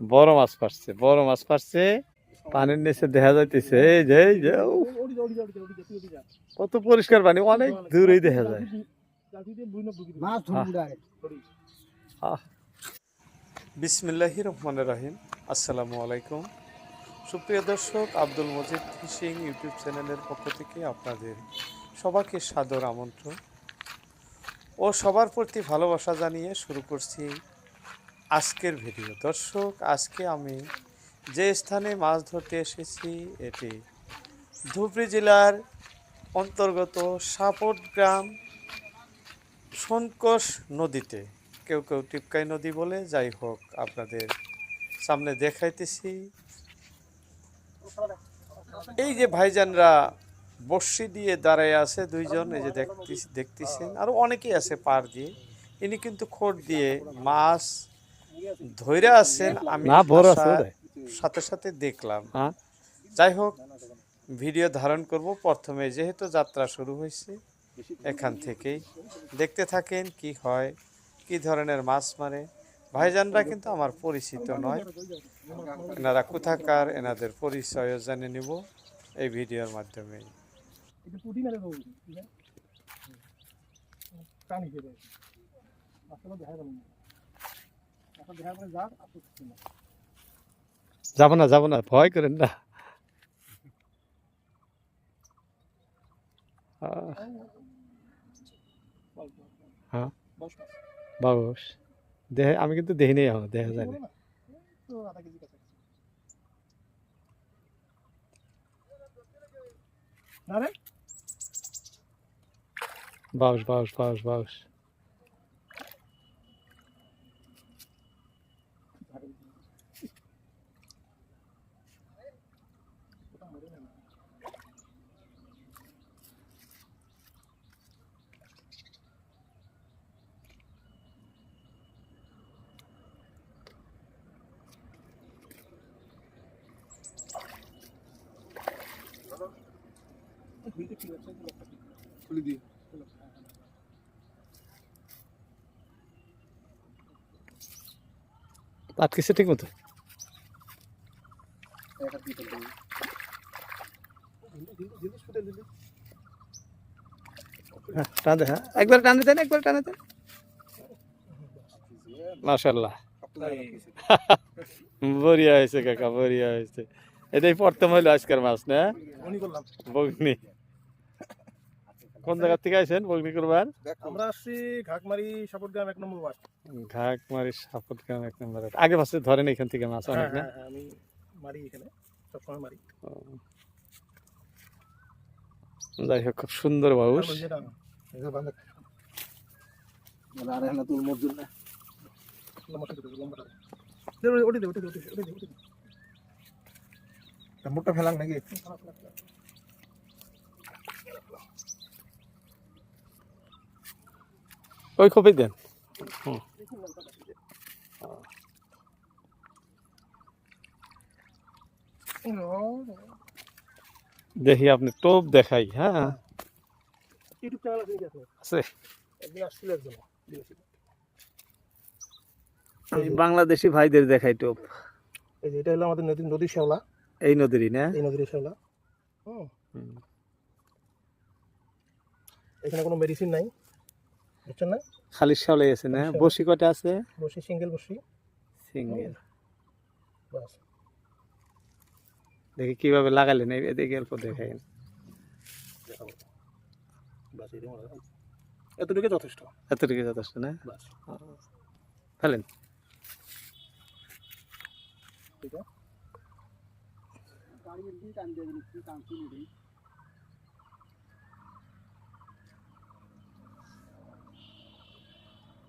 বড় মাছ পাচ্ছে বড় মাছ পাচ্ছে পানির নিচে দেখা যাইতেছে এই যে এই যে কত পরিষ্কার পানি অনেক দূরেই দেখা যায়। বিসমিল্লাহি রহমানের রাহিম। আসসালামু আলাইকুম। সুপ্রিয় দর্শক আব্দুল মজিদ ফিশিং ইউটিউব চ্যানেলের পক্ষ থেকে আপনাদের সবাইকে সাদর আমন্ত্রণ ও সবার প্রতি ভালোবাসা জানিয়ে শুরু করছি আজকের ভিডিও। দর্শক, আজকে আমি যে স্থানে মাছ ধরতে এসেছি, এটি ধুবড়ি জেলার অন্তর্গত সাপট গ্রাম সনকোষ নদীতে। কেউ কেউ টিপকাই নদী বলে, যাই হোক, আপনাদের সামনে দেখাইতেছি। এই যে ভাইজানরা বর্ষি দিয়ে দাঁড়ায় আছে দুইজন, এই যে দেখতেছি দেখতেছেন, আরও অনেকেই আছে পার দিয়ে। ইনি কিন্তু খোট দিয়ে মাছ ধইরা আছেন আমি না, বড় আছে সাথে সাথে দেখলাম। হ্যাঁ। যাই হোক ভিডিও ধারণ করব প্রথমে যেহেতু যাত্রা শুরু হয়েছে এখান থেকেই। দেখতে থাকেন কি হয় কি ধরনের মাছ মারে। ভাইজানরা কিন্তু আমার পরিচিত নয়। এনারা কোথাকার এনাদের পরিচয় জেনে নিব এই ভিডিওর মাধ্যমে এটা পুটি মেরে দেবো ঠিক আছে কান হিসেবে আসলে দেখা যাবে না যাব না ভয় করেন না। হ্যাঁ। বস দেহে আমি কিন্তু দেখিনি এখন দেখা যায় না। বাউস বাউস বাউস বাউস খুলে দিই আটকেছে ঠিক মতো? দিয়ে হ্যাঁ টান হ্যাঁ। একবার টানে দেন একবার টানে দেন মাশাল্লাহ বড়িয়া হয়েছে কাকা বড়িয়া হয়েছে। এটাই প্রথম হইল আজকের মাছ না? বগনি। কোন জায়গা থেকে আইছেন বগনি করবার আমরা আসছি ঘাটমারি সাপোর্ট গ্রাম এক নম্বর ওয়ার্ড। ঘাট মারি সাপোর্ট গ্রাম এক নম্বর আগে মাসে ধরেন এখান থেকে মাছ অনেক না? হ্যাঁ, হ্যাঁ, আমি মারি এখানে সবসময় মারি। যাই হোক খুব সুন্দর বাবুস আর এখানে তুল মজুর না লম্বাটা দে লম্বাটা দে ওটি দে ওটি দে ওটি দে ওটি দে ওটি দে মোটা ফেলাং নাকি ওই খোপে দেন। দেখি আপনি টোপ দেখাই হ্যাঁ। ইউটিউব চ্যানেল আছে। এই বাংলাদেশি ভাইদের দেখাই টোপ। এই যে এটা হলো আমাদের নদী নদীর শ্যাওলা। এই নদীরই না? এই নদীর শ্যাওলা। এখানে কোনো মেডিসিন নাই। না? খালি শালে আছে না? আচ্ছা। বসি কটা আছে? বসি সিঙ্গেল বসি সিঙ্গেল। বাস। দেখি কীভাবে লাগালেন এদিকে অল্প দেখাই। এতটুকু যথেষ্ট। এতটুকু যথেষ্ট না? ফেলেন। ঠিক আছে।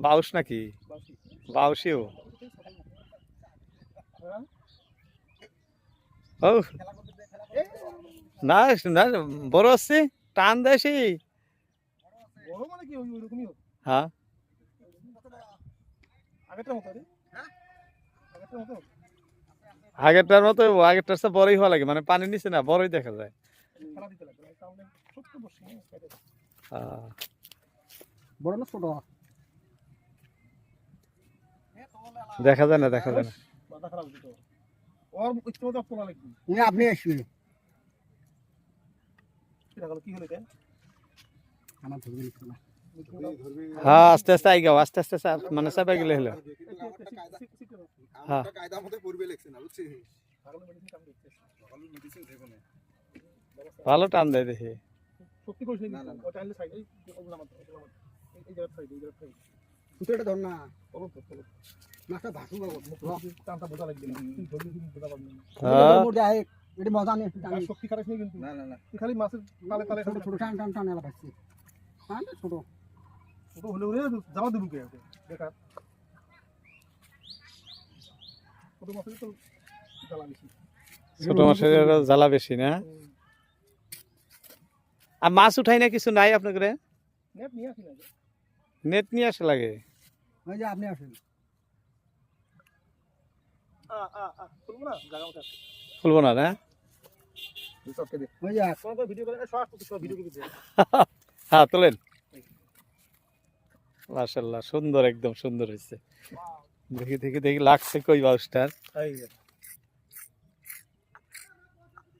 বাউস নাকি বাউসিও হ্যাঁ? ও না না বড় আছে টান দেয় সেই মানে হ্যাঁ আগেরটার মতো আগেরটার মতো আগেরটার মতো আগেরটার চেয়ে বড়ই হওয়া লাগে মানে পানি নিচে না বড়ই দেখা যায়। হ্যাঁ। বড় না ছোট দেখা যায় না দেখা যায় না। আপনি আসবেন। হ্যাঁ আস্তে আস্তে আই গাও আস্তে আস্তে চা- মানে চাপা গেলে হলো। হ্যাঁ। ভালো টান দেয় দেখি। সত্যি করিস না ওটা আনলে সাইড এই ওগুলো আমার এই- এই জায়গার সাইড এই জায়গার সাইড। সুতোটা ধর না। মাছটা ভাসু বাবু টানটা বোঝা লাগবে না। বোঝা পারবি হ্যাঁ। এটা মজা নেই শক্তি খারাপ নেই কিন্তু। না না না। খালি মাছের তালে তালে ছোট ছোট টান টান টান এলা ভাসছে। টান ছোট। ছোট হলে হলে জামা ছোট মাছের তো জ্বালা বেশি। ছোট মাছের জ্বালা বেশি না। আর মাছ উঠাই না কিছু নাই আপনাদের নেট নিয়ে আসি না যে। নেট নিয়ে আসে লাগে? ওই যে আপনি আসেন। আ আ আ খুলবো না? না হ্যাঁ তোলেন। মাশাল্লাহ সুন্দর একদম সুন্দর হয়েছে। দেখি দেখি দেখি লাগছে কই বাউসটার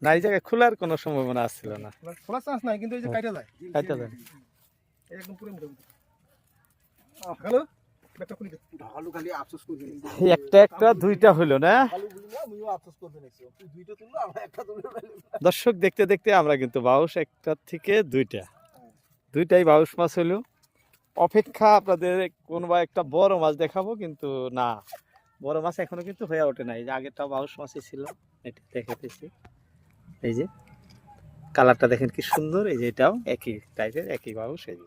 না এই জায়গায় খোলার কোনো সম্ভাবনা আসছিল না। খোলা চান্স নাই কিন্তু এই যে কাইটা যায় কাইটা যায়। এই একদম পুরো হ্যালো একটা একটা দুইটা হইল না? দর্শক দেখতে দেখতে আমরা কিন্তু বাউস একটা থেকে দুইটা। দুইটাই বাউস মাছ হইল। অপেক্ষা আপনাদের কোনো বা একটা বড় মাছ দেখাবো কিন্তু না। বড় মাছ এখনও কিন্তু হয়ে ওঠে নাই। যে আগেরটা বাউস মাছই ছিল এটা দেখাতেছি। এই যে কালারটা দেখেন কি সুন্দর। এই যে এটাও একই টাইপের একই বাউস এই যে।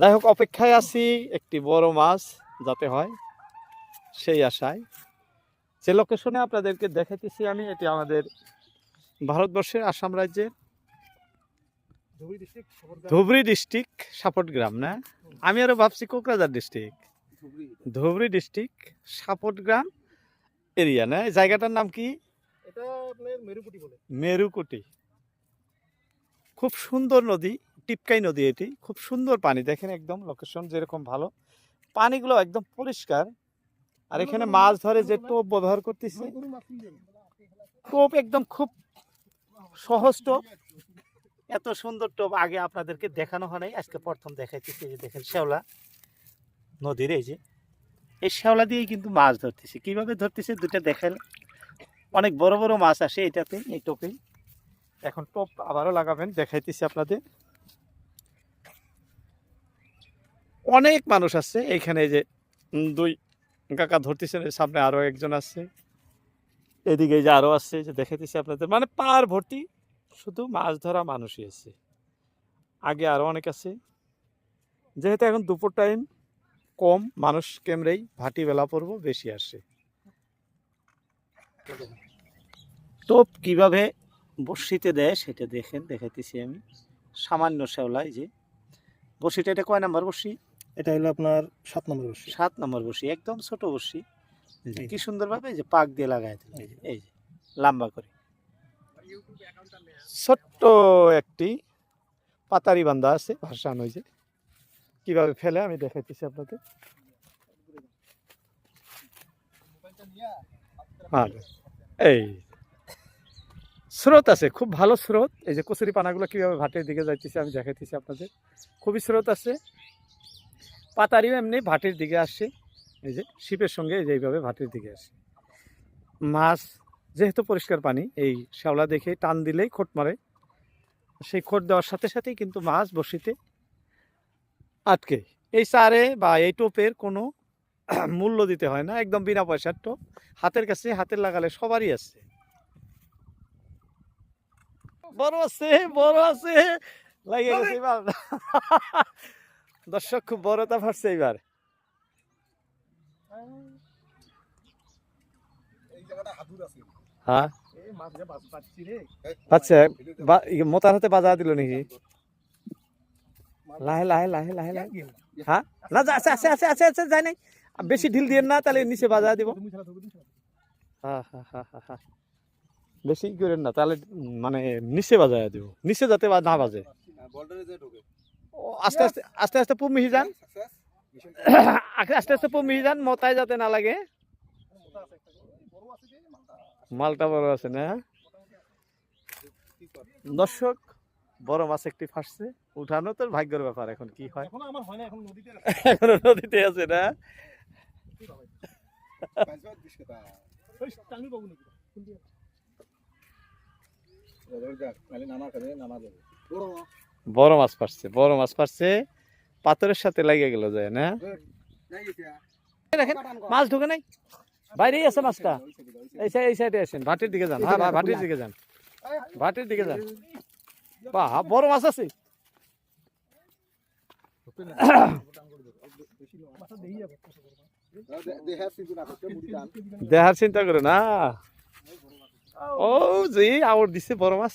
যাই হোক অপেক্ষায় আছি একটি বড় মাছ যাতে হয় সেই আশায়। যে লোকেশনে আপনাদেরকে দেখাইতেছি আমি এটি আমাদের ভারতবর্ষের আসাম রাজ্যের ধুবড়ি ডিস্ট্রিক্ট ডিস্ট্রিক্ট সাপটগ্রাম না? আমি আরও ভাবছি Kokrajhar district. Dhubri district Sapatgram area না? জায়গাটার নাম কি? মেরুকুটি। খুব সুন্দর নদী। টিপকাই নদী এটি। খুব সুন্দর পানি। দেখেন একদম লোকেশন যেরকম ভালো। পানিগুলো একদম পরিষ্কার। আর এখানে মাছ ধরে যে টোপ ব্যবহার করতেছে। টোপ একদম খুব সহজ টোপ। এত সুন্দর টোপ আগে আপনাদেরকে দেখানো হয় নাই। আজকে প্রথম দেখাইতেছি যে দেখেন শ্যাওলা নদীর এই যে। এই শ্যাওলা দিয়েই কিন্তু মাছ ধরতেছে। কীভাবে ধরতেছে দুটা দেখেন। অনেক বড় বড় মাছ আসে এটাতে এই টোপে এখন টোপ আবারও লাগাবেন দেখাইতেছি আপনাদের। অনেক মানুষ আছে এইখানে যে দুই কাকা ধরতেছেন সামনে আরও একজন আছে এদিকে যে আরও আছে যে দেখাইতেছি আপনাদের। মানে পার ভর্তি, শুধু মাছ ধরা মানুষই আছে আগে আরও অনেক আছে। যেহেতু এখন দুপুর টাইম, কম মানুষ কেমরেই ভাটি বেলা পড়ব বেশি আসে টোপ কীভাবে বর্ষিতে দেয় সেটা দেখেন, দেখাইতেছি আমি। সামান্য শ্যাওলা, এই যে। বর্ষিটা এটা কয় নাম্বার বর্ষি এটা হলো আপনার সাত নম্বর বর্ষি। সাত নম্বর বর্ষি একদম ছোট বর্ষি। এই কি সুন্দরভাবে এই যে পাক দিয়ে লাগাই দিল এই যে। লম্বা করে। ছোট্ট একটি পাতারি বান্ধা আছে ভাসান ওই যে। কীভাবে ফেলে আমি দেখাইতেছি আপনাদের আর এই স্রোত আছে খুব ভালো স্রোত। এই যে কচুরি পানাগুলো কীভাবে ভাটের দিকে যাইতেছে আমি দেখাইতেছি আপনাদের। খুবই স্রোত আছে। পাতারিও এমনি ভাটির দিকে আসছে এই যে শিপের সঙ্গে এই যে এইভাবে ভাটির দিকে আসে। মাছ যেহেতু পরিষ্কার পানি, এই শ্যাওলা দেখে টান দিলেই খোট মারে। সেই খোট দেওয়ার সাথে সাথেই কিন্তু মাছ বসিতে আটকে। এই চারে বা এই টোপের কোনো মূল্য দিতে হয় না, একদম বিনা পয়সার টোপ। হাতের কাছে, হাতের লাগালে সবারই আছে। বড় আছে বড় আছে। লাগে গেছে দর্শক খুব বড়টা ফাটছে এবার এই জায়গাটা হাদুর আছে। হ্যাঁ? এই মাছ যে বাস পাচ্ছি। রে আচ্ছা মোতার হাতে বাজা দিল নাকি? লাহে লাহে লাহে লাহে লাহে। হ্যাঁ? না আছে আছে আছে আছে আছে যাই নাই। বেশি ঢিল দিয়ে না তাহলে নিচে বাজা দিব। হ্যাঁ হ্যাঁ হ্যাঁ হ্যাঁ হ্যাঁ বেশি করেন না তাহলে মানে নিচে বাজায় দিব। নিচে যাতে না বাজে। যে ঢোকে। আস্তে আস্তে আস্তে আস্তে পুব মিহি যান। আস্তে আস্তে পুব মিহি যান মতায় যাতে না লাগে মালটা বড় আছে না? দর্শক বড় মাছ একটি ফাঁসছে উঠানো তোর ভাগ্যের ব্যাপার এখন কি হয়? এখন নদীতে আছে। না? বড় মাছ পারছে, বড় মাছ পারছে, পাথরের সাথে লাগিয়ে গেল যায়, না? মাছ ঢুকে নাই? বাইরেই আছে মাছটা। এই সাইড এই সাইডে আসেন, ভাটির দিকে যান। হ্যাঁ ভাটির দিকে যান। ভাটির দিকে যান। বাহ, বড় মাছ আছে। দেহার চিন্তা করে না ও জি, আউট দিছে বড় মাছ।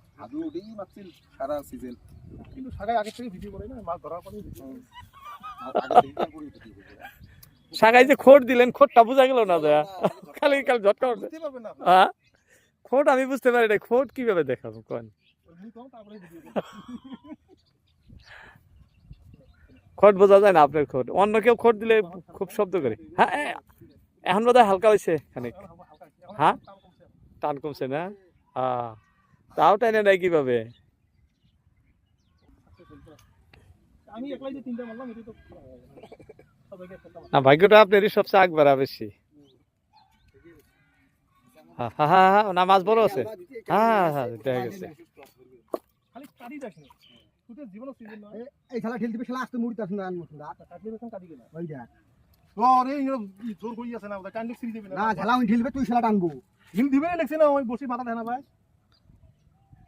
হাদু ওটাই মারছিল সারা সিজন কিন্তু সাগাই আগে থেকে ভিডিও করে না মাছ ধরার পরে ভিডিও সাগাই যে খোট দিলেন খোটটা বোঝা গেল না দয়া। খালি খালি ঝটকা হ্যাঁ? খোট আমি বুঝতে পারি না খোট কীভাবে দেখাবো কোন? খোট বোঝা যায় না আপনার খোট। অন্য কেউ খোট দিলে খুব শব্দ করে। হ্যাঁ এ, এখন বোধহয় হালকা হয়েছে খানিক। হ্যাঁ? টান কমছে। টান কমছে না? হ্যাঁ তাও টাইনে নেয় কীভাবে? না ভাগ্যটা আপনারই সবচেয়ে আগ বাড়া বেশি না খেলা আছে না না। তুই খেলা টানবো। ঢিল দিবে না না বসে মাথা ঢানা ভাই।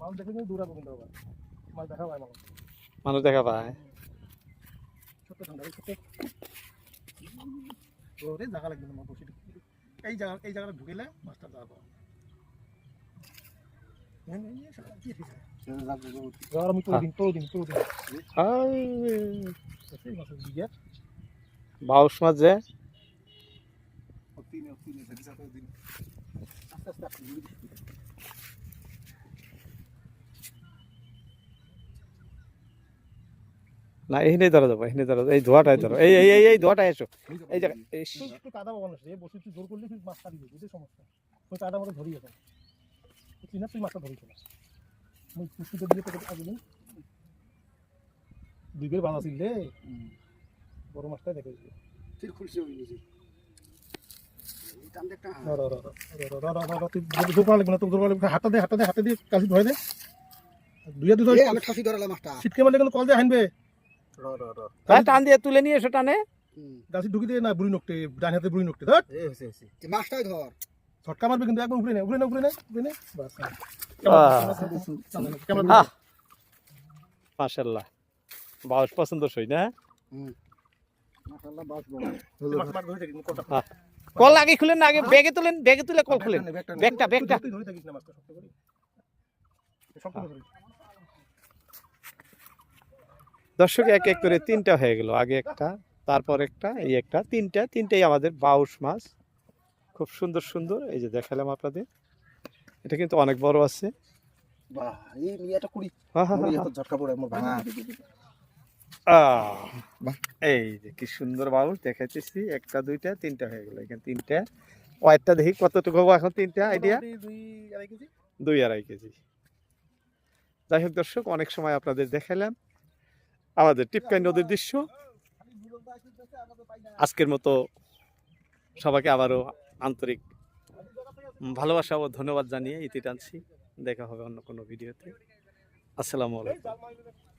মাছ দেখে কিন্তু দূরাবো কিন্তু আবার। মাছ দেখা পায় মাছ মানুষ দেখা পায়? ছোট্ট ঠান্ডা ছোট্ট। ওরে জায়গা লাগবে না বসে এই জায়গা এই জায়গাটা ঢুকেলে মাছটা যাব। দিকে বাউস মাছ যে? আস্তে আস্তে না এখানে ধরা যাব এখানে ধরা এই ধোয়াটাই ধরো এই এই এই এই ধোয়াটাই এসো। এই জায়গায় একটু কাদা বাগান আছে বসে একটু মাছ ছাড়িয়ে দিবি সমস্যা? তুই কাদা মতো ধরিয়ে দেবো তুই না তুই মাছটা ধরিয়ে দেবো মুই পুষ্টিতে দিয়ে তোকে আগে দিন দুইবের বাঁধা ছিল রে। বড় মাছটা দেখে দিবি। ঠিক খুশি হবি নিজে। হাতে। দিয়ে হাতে ধরে দে। দুইয়া দুটো ছিটকে মারলে কল দিয়ে হানবে। টান দিয়ে তুলে নিয়ে এসো টানে। গাছি ঢুকি দিয়ে না বুড়ি নকটে ডান হাতে বুড়ি নকটে ধর মাছটাই ধর ছটকা মারবে কিন্তু একদম উপরে নে উপরে নে উপরে নে উপরে নে বাস মাশাল্লাহ বাউস পছন্দ সই না। কল আগে খুলেন না আগে ব্যাগে তুলেন ব্যাগে তুলে কল খুলেন। ব্যাগটা ব্যাগটা তুই ধরে থাকিস না মাছটা শক্ত করে শক্ত করে ধরিস। দর্শক এক এক করে তিনটা হয়ে গেল। আগে একটা তারপর একটা এই একটা তিনটা তিনটাই আমাদের বাউস মাছ। খুব সুন্দর সুন্দর। এই যে দেখালাম আপনাদের। এটা কিন্তু অনেক বড় আছে। এই যে কি সুন্দর বাউল দেখাইতেছি। একটা দুইটা তিনটা হয়ে গেল। এখানে তিনটা। ওয়াইটটা দেখি কতটুকু হব এখন তিনটা? আইডিয়া? দুই আড়াই কেজি। দুই আড়াই কেজি। যাই হোক দর্শক অনেক সময় আপনাদের দেখালাম। আমাদের টিপকাই নদীর দৃশ্য। আজকের মতো সবাইকে আবারও আন্তরিক ভালোবাসা ও ধন্যবাদ জানিয়ে ইতি টানছি। দেখা হবে অন্য কোনো ভিডিওতে। আসসালামু আলাইকুম।